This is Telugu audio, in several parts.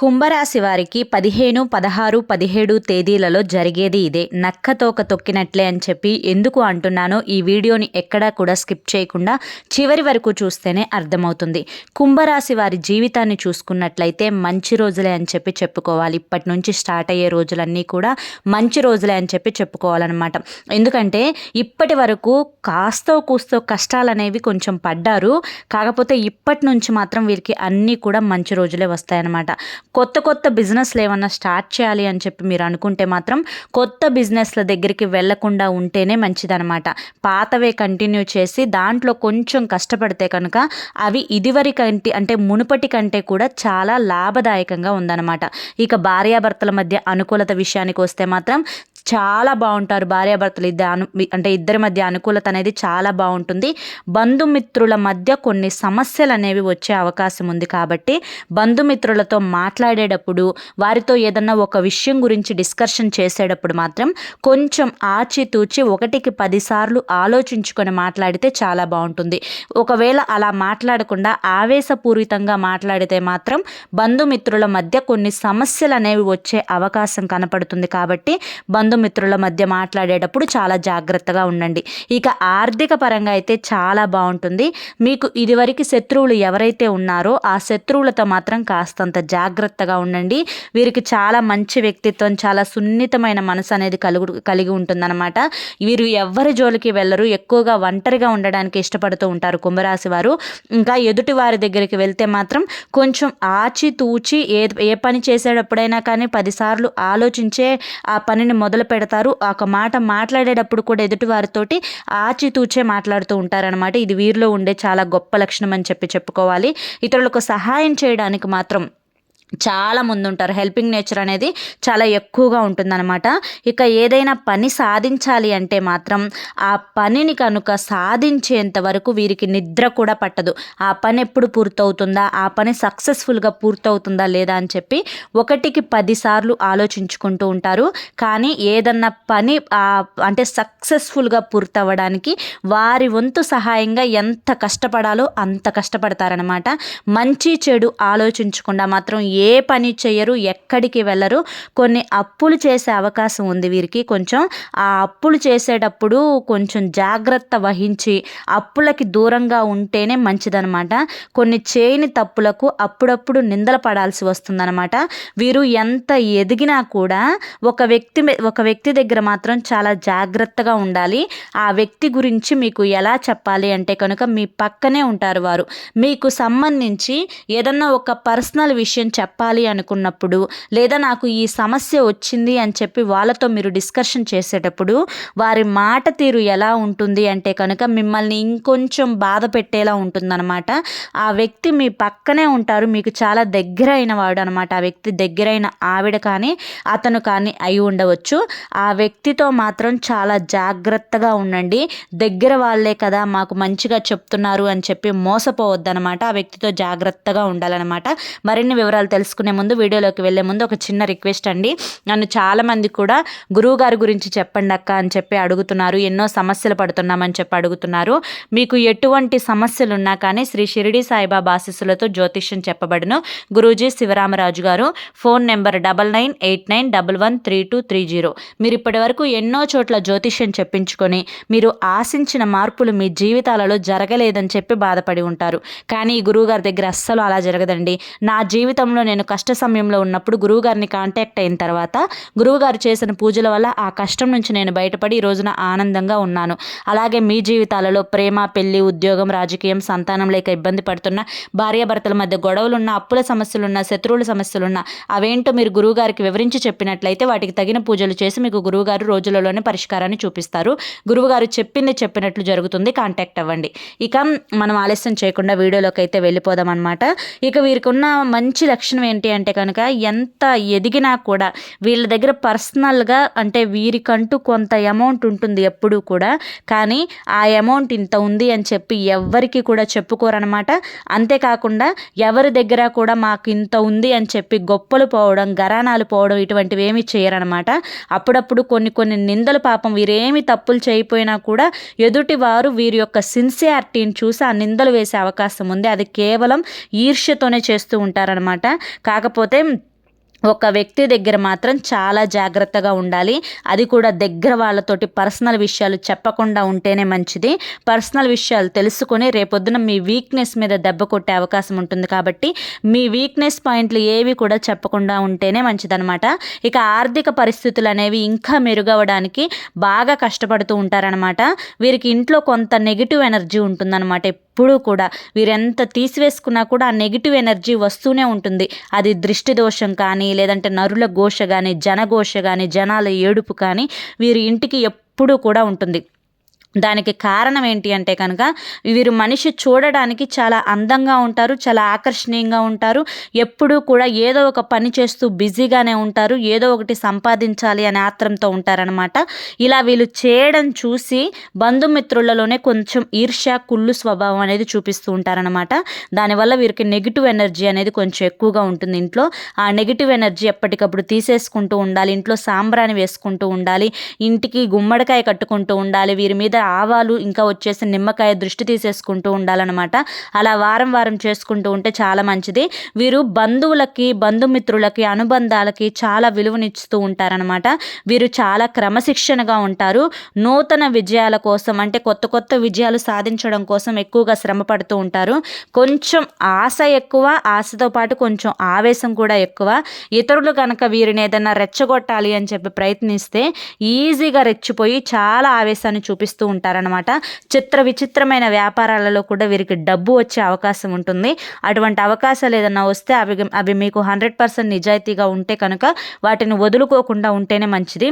కుంభరాశి వారికి పదిహేను పదహారు పదిహేడు తేదీలలో జరిగేది ఇదే. నక్క తోక తొక్కినట్లే అని చెప్పి ఎందుకు అంటున్నానో ఈ వీడియోని ఎక్కడా కూడా స్కిప్ చేయకుండా చివరి వరకు చూస్తేనే అర్థమవుతుంది. కుంభరాశి వారి జీవితాన్ని చూసుకున్నట్లయితే మంచి రోజులే అని చెప్పి చెప్పుకోవాలి. ఇప్పటి నుంచి స్టార్ట్ అయ్యే రోజులన్నీ కూడా మంచి రోజులే అని చెప్పి చెప్పుకోవాలన్నమాట. ఎందుకంటే ఇప్పటి వరకు కాస్తో కూస్తో కష్టాలు అనేవి కొంచెం పడ్డారు. కాకపోతే ఇప్పటి నుంచి మాత్రం వీరికి అన్నీ కూడా మంచి రోజులే వస్తాయన్నమాట. కొత్త కొత్త బిజినెస్లు ఏమన్నా స్టార్ట్ చేయాలి అని చెప్పి మీరు అనుకుంటే మాత్రం కొత్త బిజినెస్ల దగ్గరికి వెళ్ళకుండా ఉంటేనే మంచిదనమాట పాతవే కంటిన్యూ చేసి దాంట్లో కొంచెం కష్టపడితే కనుక అవి ఇదివరి కంటి అంటే మునుపటి కంటే కూడా చాలా లాభదాయకంగా ఉందన్నమాట. ఇక భార్యాభర్తల మధ్య అనుకూలత విషయానికి వస్తే మాత్రం చాలా బాగుంటారు భార్యాభర్తలు ఇద్దరు అను అంటే ఇద్దరి మధ్య అనుకూలత అనేది చాలా బాగుంటుంది. బంధుమిత్రుల మధ్య కొన్ని సమస్యలు అనేవి వచ్చే అవకాశం ఉంది కాబట్టి బంధుమిత్రులతో మాట్లాడేటప్పుడు వారితో ఏదన్నా ఒక విషయం గురించి డిస్కషన్ చేసేటప్పుడు మాత్రం కొంచెం ఆచితూచి ఒకటికి పదిసార్లు ఆలోచించుకొని మాట్లాడితే చాలా బాగుంటుంది. ఒకవేళ అలా మాట్లాడకుండా ఆవేశపూరితంగా మాట్లాడితే మాత్రం బంధుమిత్రుల మధ్య కొన్ని సమస్యలు అనేవి వచ్చే అవకాశం కనపడుతుంది కాబట్టి బంధు బంధుమిత్రుల మధ్య మాట్లాడేటప్పుడు చాలా జాగ్రత్తగా ఉండండి. ఇక ఆర్థిక పరంగా అయితే చాలా బాగుంటుంది. మీకు ఇదివరకు శత్రువులు ఎవరైతే ఉన్నారో ఆ శత్రువులతో మాత్రం కాస్తంత జాగ్రత్తగా ఉండండి. వీరికి చాలా మంచి వ్యక్తిత్వం చాలా సున్నితమైన మనసు అనేది కలుగు కలిగి ఉంటుందన్నమాట. వీరు ఎవరి జోలికి వెళ్ళరు. ఎక్కువగా ఒంటరిగా ఉండడానికి ఇష్టపడుతూ ఉంటారు కుంభరాశి వారు. ఇంకా ఎదుటి వారి దగ్గరికి వెళ్తే మాత్రం కొంచెం ఆచి తూచి ఏ ఏ పని చేసేటప్పుడైనా కానీ పదిసార్లు ఆలోచించే ఆ పనిని మొదలు పెడతారు. ఒక మాట మాట్లాడేటప్పుడు కూడా ఎదుటివారితోటి ఆచితూచే మాట్లాడుతూ ఉంటారనమాట ఇది వీరిలో ఉండే చాలా గొప్ప లక్షణం అని చెప్పి చెప్పుకోవాలి. ఇతరులకు సహాయం చేయడానికి మాత్రం చాలా ముందుంటారు. హెల్పింగ్ నేచర్ అనేది చాలా ఎక్కువగా ఉంటుందన్నమాట. ఇక ఏదైనా పని సాధించాలి అంటే మాత్రం ఆ పనిని కనుక సాధించేంత వరకు వీరికి నిద్ర కూడా పట్టదు. ఆ పని ఎప్పుడు పూర్తవుతుందా? ఆ పని సక్సెస్ఫుల్గా పూర్తవుతుందా లేదా అని చెప్పి ఒకటికి పదిసార్లు ఆలోచించుకుంటూ ఉంటారు. కానీ ఏదన్నా పని అంటే సక్సెస్ఫుల్గా పూర్తవ్వడానికి వారి వంతు సహాయంగా ఎంత కష్టపడాలో అంత కష్టపడతారనమాట మంచి చెడు ఆలోచించకుండా మాత్రం ఏ పని చేయరు ఎక్కడికి వెళ్ళరు. కొన్ని అప్పులు చేసే అవకాశం ఉంది వీరికి. కొంచెం ఆ అప్పులు చేసేటప్పుడు కొంచెం జాగ్రత్త వహించి అప్పులకి దూరంగా ఉంటేనే మంచిదనమాట కొన్ని చేయని తప్పులకు అప్పుడప్పుడు నిందలు పడాల్సి వస్తుందన్నమాట. వీరు ఎంత ఎదిగినా కూడా ఒక వ్యక్తి ఒక వ్యక్తి దగ్గర మాత్రం చాలా జాగ్రత్తగా ఉండాలి. ఆ వ్యక్తి గురించి మీకు ఎలా చెప్పాలి అంటే కనుక మీ పక్కనే ఉంటారు వారు. మీకు సంబంధించి ఏదన్నా ఒక పర్సనల్ విషయం చెప్పాలి చెప్పాలి అనుకున్నప్పుడు లేదా నాకు ఈ సమస్య వచ్చింది అని చెప్పి వాళ్ళతో మీరు డిస్కషన్ చేసేటప్పుడు వారి మాట తీరు ఎలా ఉంటుంది అంటే కనుక మిమ్మల్ని ఇంకొంచెం బాధ పెట్టేలా ఉంటుందన్నమాట. ఆ వ్యక్తి మీ పక్కనే ఉంటారు మీకు చాలా దగ్గర అయిన వాడు అనమాట ఆ వ్యక్తి దగ్గరైన ఆవిడ కానీ అతను కానీ అయి ఉండవచ్చు. ఆ వ్యక్తితో మాత్రం చాలా జాగ్రత్తగా ఉండండి. దగ్గర వాళ్ళే కదా మాకు మంచిగా చెప్తున్నారు అని చెప్పి మోసపోవద్దనమాట ఆ వ్యక్తితో జాగ్రత్తగా ఉండాలన్నమాట. మరిన్ని వివరాలు తెలుసుకునే ముందు వీడియోలోకి వెళ్ళే ముందు ఒక చిన్న రిక్వెస్ట్ అండి. నన్ను చాలామంది కూడా గురువు గారి గురించి చెప్పండి అక్క అని చెప్పి అడుగుతున్నారు. ఎన్నో సమస్యలు పడుతున్నామని చెప్పి అడుగుతున్నారు. మీకు ఎటువంటి సమస్యలు ఉన్నా కానీ శ్రీ షిరిడి సాయిబాబా ఆశీస్సులతో జ్యోతిష్యం చెప్పబడును. గురూజీ శివరామరాజు గారు phone number double nine eight nine double one three two three zero. మీరు ఇప్పటి వరకు ఎన్నో చోట్ల జ్యోతిష్యం చెప్పించుకొని మీరు ఆశించిన మార్పులు మీ జీవితాలలో జరగలేదని చెప్పి బాధపడి ఉంటారు. కానీ ఈ గురువుగారి దగ్గర అస్సలు అలా జరగదండి. నా జీవితంలో నేను కష్ట సమయంలో ఉన్నప్పుడు గురువుగారిని కాంటాక్ట్ అయిన తర్వాత గురువుగారు చేసిన పూజల వల్ల ఆ కష్టం నుంచి నేను బయటపడి ఈ రోజున ఆనందంగా ఉన్నాను. అలాగే మీ జీవితాలలో ప్రేమ పెళ్ళి ఉద్యోగం రాజకీయం సంతానం లేక ఇబ్బంది పడుతున్న భార్యాభర్తల మధ్య గొడవలున్న అప్పుల సమస్యలున్న శత్రువుల సమస్యలున్న అవేంటో మీరు గురువుగారికి వివరించి చెప్పినట్లయితే వాటికి తగిన పూజలు చేసి మీకు గురువుగారు రోజులలోనే పరిష్కారాన్ని చూపిస్తారు. గురువుగారు చెప్పింది చెప్పినట్లు జరుగుతుంది. కాంటాక్ట్ అవ్వండి. ఇక మనం ఆలస్యం చేయకుండా వీడియోలోకి అయితే వెళ్ళిపోదాం అనమాట ఇక వీరికి ఉన్న మంచి లక్షణం ఏంటి అంటే కనుక ఎంత ఎదిగినా కూడా వీళ్ళ దగ్గర పర్సనల్గా అంటే వీరికంటూ కొంత అమౌంట్ ఉంటుంది ఎప్పుడూ కూడా. కానీ ఆ అమౌంట్ ఇంత ఉంది అని చెప్పి ఎవ్వరికి కూడా చెప్పుకోరనమాట అంతేకాకుండా ఎవరి దగ్గర కూడా మాకు ఇంత ఉంది అని చెప్పి గొప్పలు పోవడం గరాణాలు పోవడం ఇటువంటివి ఏమి చేయరనమాట అప్పుడప్పుడు కొన్ని కొన్ని నిందలు పాపం వీరేమి తప్పులు చేయకపోయినా కూడా ఎదుటి వారు వీరి యొక్క సిన్సియారిటీని చూసి ఆ నిందలు వేసే అవకాశం ఉంది. అది కేవలం ఈర్ష్యతోనే చేస్తూ ఉంటారనమాట కాకపోతే ఒక వ్యక్తి దగ్గర మాత్రం చాలా జాగ్రత్తగా ఉండాలి. అది కూడా దగ్గర వాళ్ళతోటి పర్సనల్ విషయాలు చెప్పకుండా ఉంటేనే మంచిది. పర్సనల్ విషయాలు తెలుసుకొని రేపొద్దున మీ వీక్నెస్ మీద దెబ్బ కొట్టే అవకాశం ఉంటుంది కాబట్టి మీ వీక్నెస్ పాయింట్లు ఏవి కూడా చెప్పకుండా ఉంటేనే మంచిదనమాట ఇక ఆర్థిక పరిస్థితులు అనేవి ఇంకా మెరుగవడానికి బాగా కష్టపడుతూ ఉంటారనమాట వీరికి ఇంట్లో కొంత నెగిటివ్ ఎనర్జీ ఉంటుందన్నమాట ఎప్పుడూ కూడా వీరెంత తీసివేసుకున్నా కూడా ఆ నెగిటివ్ ఎనర్జీ వస్తూనే ఉంటుంది. అది దృష్టి దోషం కానీ లేదంటే నరుల ఘోష కానీ జనఘోష కానీ జనాల ఏడుపు కానీ వీరి ఇంటికి ఎప్పుడూ కూడా ఉంటుంది. దానికి కారణం ఏంటి అంటే కనుక వీరు మనిషి చూడడానికి చాలా అందంగా ఉంటారు చాలా ఆకర్షణీయంగా ఉంటారు. ఎప్పుడూ కూడా ఏదో ఒక పని చేస్తూ బిజీగానే ఉంటారు ఏదో ఒకటి సంపాదించాలి అనే ఆత్రంతో ఉంటారనమాట ఇలా వీళ్ళు చేయడం చూసి బంధుమిత్రులలోనే కొంచెం ఈర్ష్య కుళ్ళు స్వభావం అనేది చూపిస్తూ ఉంటారనమాట దానివల్ల వీరికి నెగిటివ్ ఎనర్జీ అనేది కొంచెం ఎక్కువగా ఉంటుంది ఇంట్లో. ఆ నెగిటివ్ ఎనర్జీ ఎప్పటికప్పుడు తీసేసుకుంటూ ఉండాలి ఇంట్లో సాంబ్రాణి వేసుకుంటూ ఉండాలి ఇంటికి గుమ్మడికాయ కట్టుకుంటూ ఉండాలి వీరి మీద ఆవాలు ఇంకా వచ్చేసి నిమ్మకాయ దృష్టి తీసేసుకుంటూ ఉండాలన్నమాట. అలా వారం వారం చేసుకుంటూ ఉంటే చాలా మంచిది. వీరు బంధువులకి బంధుమిత్రులకి అనుబంధాలకి చాలా విలువనిస్తూ ఉంటారనమాట వీరు చాలా క్రమశిక్షణగా ఉంటారు. నూతన విజయాల కోసం అంటే కొత్త కొత్త విజయాలు సాధించడం కోసం ఎక్కువగా శ్రమ పడుతూ ఉంటారు. కొంచెం ఆశ ఎక్కువ ఆశతో పాటు కొంచెం ఆవేశం కూడా ఎక్కువ. ఇతరులు కనుక వీరిని ఏదైనా రెచ్చగొట్టాలి అని చెప్పి ప్రయత్నిస్తే ఈజీగా రెచ్చిపోయి చాలా ఆవేశాన్ని చూపిస్తూ ఉంటారనమాట చిత్ర విచిత్రమైన వ్యాపారాలలో కూడా వీరికి డబ్బు వచ్చే అవకాశం ఉంటుంది. అటువంటి అవకాశాలు ఏదైనా వస్తే అవి అవి మీకు హండ్రెడ్ పర్సెంట్ నిజాయితీగా ఉంటే కనుక వాటిని వదులుకోకుండా ఉంటేనే మంచిది.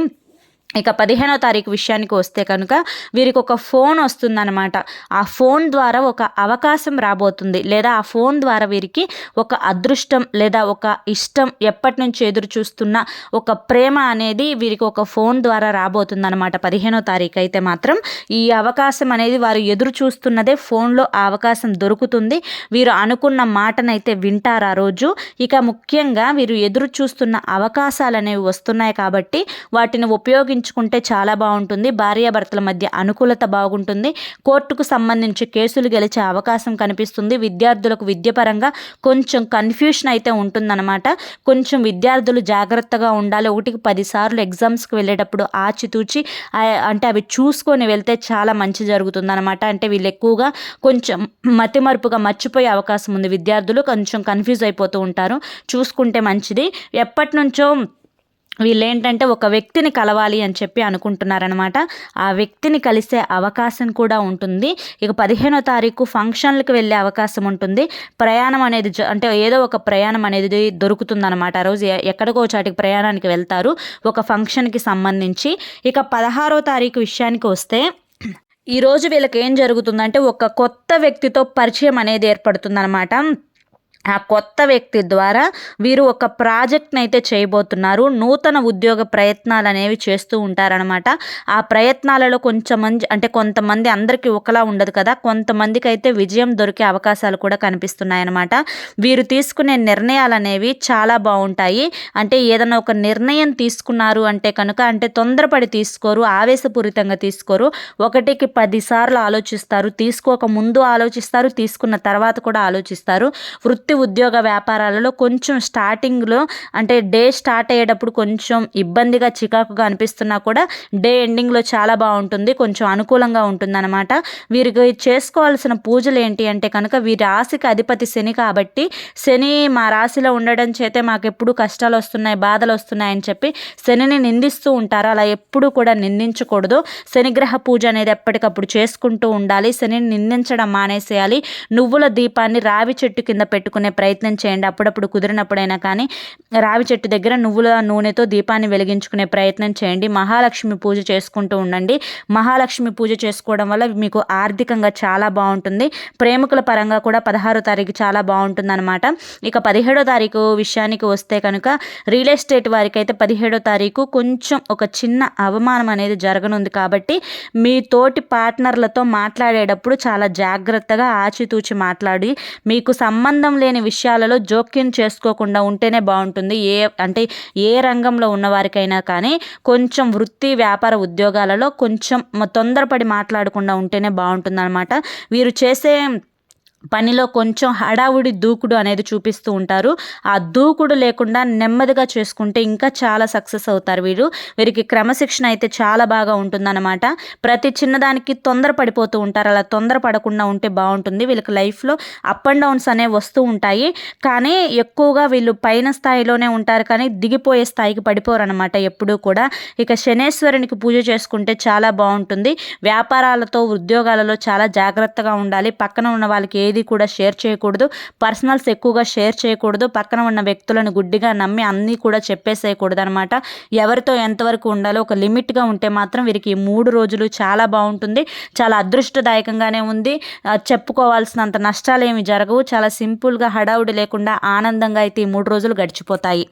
ఇక పదిహేనో తారీఖు విషయానికి వస్తే కనుక వీరికి ఒక ఫోన్ వస్తుందన్నమాట. ఆ ఫోన్ ద్వారా ఒక అవకాశం రాబోతుంది. లేదా ఆ ఫోన్ ద్వారా వీరికి ఒక అదృష్టం లేదా ఒక ఇష్టం ఎప్పటి నుంచి ఎదురు చూస్తున్న ఒక ప్రేమ అనేది వీరికి ఒక ఫోన్ ద్వారా రాబోతుందన్నమాట. పదిహేనో తారీఖు అయితే మాత్రం ఈ అవకాశం అనేది వారు ఎదురు చూస్తున్నదే ఫోన్లో ఆ అవకాశం దొరుకుతుంది. వీరు అనుకున్న మాటనైతే వింటారు ఆ రోజు. ఇక ముఖ్యంగా వీరు ఎదురు చూస్తున్న అవకాశాలు అనేవి వస్తున్నాయి కాబట్టి వాటిని ఉపయోగించి ఉంచుకుంటే చాలా బాగుంటుంది. భార్యాభర్తల మధ్య అనుకూలత బాగుంటుంది. కోర్టుకు సంబంధించి కేసులు గెలిచే అవకాశం కనిపిస్తుంది. విద్యార్థులకు విద్యపరంగా కొంచెం కన్ఫ్యూషన్ అయితే ఉంటుందన్నమాట. కొంచెం విద్యార్థులు జాగ్రత్తగా ఉండాలి. ఒకటికి పదిసార్లు ఎగ్జామ్స్కి వెళ్ళేటప్పుడు ఆచితూచి అంటే అవి చూసుకొని వెళ్తే చాలా మంచి జరుగుతుందన్నమాట. అంటే వీళ్ళు ఎక్కువగా కొంచెం మతిమరుపుగా మర్చిపోయే అవకాశం ఉంది. విద్యార్థులు కొంచెం కన్ఫ్యూజ్ అయిపోతూ ఉంటారు. చూసుకుంటే మంచిది. ఎప్పటి నుంచో వీళ్ళు ఏంటంటే ఒక వ్యక్తిని కలవాలి అని చెప్పి అనుకుంటున్నారనమాట ఆ వ్యక్తిని కలిసే అవకాశం కూడా ఉంటుంది. ఇక పదిహేనో తారీఖు ఫంక్షన్లకు వెళ్ళే అవకాశం ఉంటుంది. ప్రయాణం అనేది అంటే ఏదో ఒక ప్రయాణం అనేది దొరుకుతుందనమాట రోజు ఎక్కడికో చాటికి ప్రయాణానికి వెళ్తారు. ఒక ఫంక్షన్కి సంబంధించి. ఇక పదహారో తారీఖు విషయానికి వస్తే ఈరోజు వీళ్ళకి ఏం జరుగుతుందంటే ఒక కొత్త వ్యక్తితో పరిచయం అనేది ఏర్పడుతుందనమాట ఆ కొత్త వ్యక్తి ద్వారా వీరు ఒక ప్రాజెక్ట్ని అయితే చేయబోతున్నారు. నూతన ఉద్యోగ ప్రయత్నాలు అనేవి చేస్తూ ఉంటారనమాట ఆ ప్రయత్నాలలో కొంచెం మంది అంటే కొంతమంది అందరికీ ఒకలా ఉండదు కదా. కొంతమందికి అయితే విజయం దొరికే అవకాశాలు కూడా కనిపిస్తున్నాయన్నమాట. వీరు తీసుకునే నిర్ణయాలు అనేవి చాలా బాగుంటాయి. అంటే ఏదైనా ఒక నిర్ణయం తీసుకున్నారు అంటే కనుక అంటే తొందరపడి తీసుకోరు ఆవేశపూరితంగా తీసుకోరు. ఒకటికి పదిసార్లు ఆలోచిస్తారు తీసుకోక ముందు ఆలోచిస్తారు తీసుకున్న తర్వాత కూడా ఆలోచిస్తారు. వృత్తి ఉద్యోగ వ్యాపారాలలో కొంచెం స్టార్టింగ్లో అంటే డే స్టార్ట్ అయ్యేటప్పుడు కొంచెం ఇబ్బందిగా చికాకుగా అనిపిస్తున్నా కూడా డే ఎండింగ్లో చాలా బాగుంటుంది కొంచెం అనుకూలంగా ఉంటుందన్నమాట. వీరికి చేసుకోవాల్సిన పూజలు ఏంటి అంటే కనుక వీరి రాశికి అధిపతి శని కాబట్టి శని మా రాశిలో ఉండడం చేతే మాకు ఎప్పుడు కష్టాలు వస్తున్నాయి బాధలు వస్తున్నాయని చెప్పి శనిని నిందిస్తూ ఉంటారు. అలా ఎప్పుడు కూడా నిందించకూడదు. శనిగ్రహ పూజ అనేది ఎప్పటికప్పుడు చేసుకుంటూ ఉండాలి. శనిని నిందించడం మానేసేయాలి. నువ్వుల దీపాన్ని రావి చెట్టు కింద పెట్టుకుని చేసుకునే ప్రయత్నం చేయండి. అప్పుడప్పుడు కుదిరినప్పుడైనా కానీ రావి చెట్టు దగ్గర నువ్వుల నూనెతో దీపాన్ని వెలిగించుకునే ప్రయత్నం చేయండి. మహాలక్ష్మి పూజ చేసుకుంటూ ఉండండి. మహాలక్ష్మి పూజ చేసుకోవడం వల్ల మీకు ఆర్థికంగా చాలా బాగుంటుంది. ప్రేమికుల పరంగా కూడా పదహారో తారీఖు చాలా బాగుంటుంది అనమాట ఇక పదిహేడో తారీఖు విషయానికి వస్తే కనుక రియల్ ఎస్టేట్ వారికి అయితే పదిహేడో తారీఖు కొంచెం ఒక చిన్న అవమానం అనేది జరగనుంది కాబట్టి మీ తోటి పార్ట్నర్లతో మాట్లాడేటప్పుడు చాలా జాగ్రత్తగా ఆచితూచి మాట్లాడి మీకు సంబంధం లేని తెలియని విషయాలలో జోక్యం చేసుకోకుండా ఉంటేనే బాగుంటుంది. ఏ అంటే ఏ రంగంలో ఉన్నవారికైనా కానీ కొంచెం వృత్తి వ్యాపార ఉద్యోగాలలో కొంచెం తొందరపడి మాట్లాడకుండా ఉంటేనే బాగుంటుంది అనమాట వీరు చేసే పనిలో కొంచెం హడావుడి దూకుడు అనేది చూపిస్తూ ఉంటారు. ఆ దూకుడు లేకుండా నెమ్మదిగా చేసుకుంటే ఇంకా చాలా సక్సెస్ అవుతారు వీరు. వీరికి క్రమశిక్షణ అయితే చాలా బాగా ఉంటుందన్నమాట. ప్రతి చిన్నదానికి తొందర పడిపోతూ ఉంటారు. అలా తొందర పడకుండా ఉంటే బాగుంటుంది. వీళ్ళకి లైఫ్లో అప్ అండ్ డౌన్స్ అనేవి వస్తూ ఉంటాయి. కానీ ఎక్కువగా వీళ్ళు పైన స్థాయిలోనే ఉంటారు. కానీ దిగిపోయే స్థాయికి పడిపోరు అనమాట ఎప్పుడూ కూడా. ఇక శనేశ్వరునికి పూజ చేసుకుంటే చాలా బాగుంటుంది. వ్యాపారాలతో ఉద్యోగాలలో చాలా జాగ్రత్తగా ఉండాలి. పక్కన ఉన్న వాళ్ళకి ఏది కూడా షేర్ చేయకూడదు. పర్సనల్స్ ఎక్కువగా షేర్ చేయకూడదు. పక్కన ఉన్న వ్యక్తులను గుడ్డిగా నమ్మి అన్నీ కూడా చెప్పేసేయకూడదు అనమాట ఎవరితో ఎంతవరకు ఉండాలో ఒక లిమిట్గా ఉంటే మాత్రం వీరికి ఈ మూడు రోజులు చాలా బాగుంటుంది. చాలా అదృష్టదాయకంగానే ఉంది. చెప్పుకోవాల్సినంత నష్టాలు ఏమి జరగవు. చాలా సింపుల్గా హడావుడి లేకుండా ఆనందంగా అయితే ఈ మూడు రోజులు గడిచిపోతాయి.